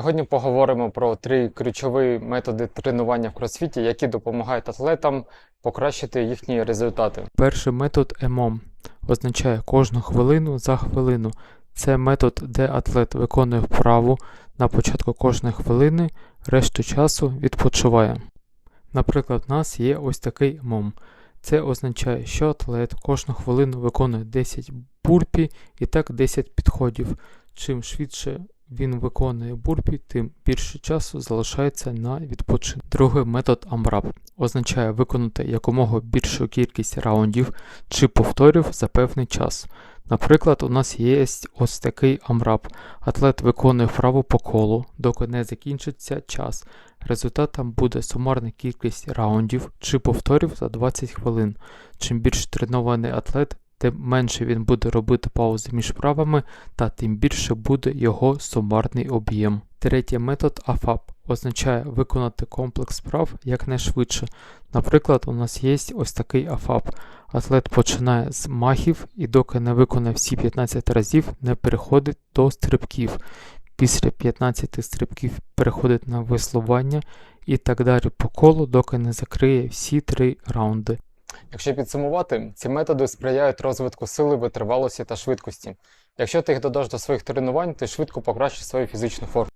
Сьогодні поговоримо про три ключові методи тренування в кросфіті, які допомагають атлетам покращити їхні результати. Перший метод EMOM означає кожну хвилину за хвилину. Це метод, де атлет виконує вправу на початку кожної хвилини, решту часу відпочиває. Наприклад, у нас є ось такий EMOM. Це означає, що атлет кожну хвилину виконує 10 бурпі і так 10 підходів. Чим швидше він виконує бурпі, тим більше часу залишається на відпочинок. Другий метод AMRAP означає виконати якомога більшу кількість раундів чи повторів за певний час. Наприклад, у нас є ось такий амрап. Атлет виконує вправу по колу, доки не закінчиться час. Результатом буде сумарна кількість раундів чи повторів за 20 хвилин. Чим більш тренований атлет, тим менше він буде робити паузи між вправами, та тим більше буде його сумарний об'єм. Третій метод AFAP означає виконати комплекс вправ якнайшвидше. Наприклад, у нас є ось такий AFAP. Атлет починає з махів і доки не виконає всі 15 разів, не переходить до стрибків. Після 15 стрибків переходить на веслування і так далі по колу, доки не закриє всі три раунди. Якщо підсумувати, ці методи сприяють розвитку сили, витривалості та швидкості. Якщо ти їх додаш до своїх тренувань, ти швидко покращиш свою фізичну форму.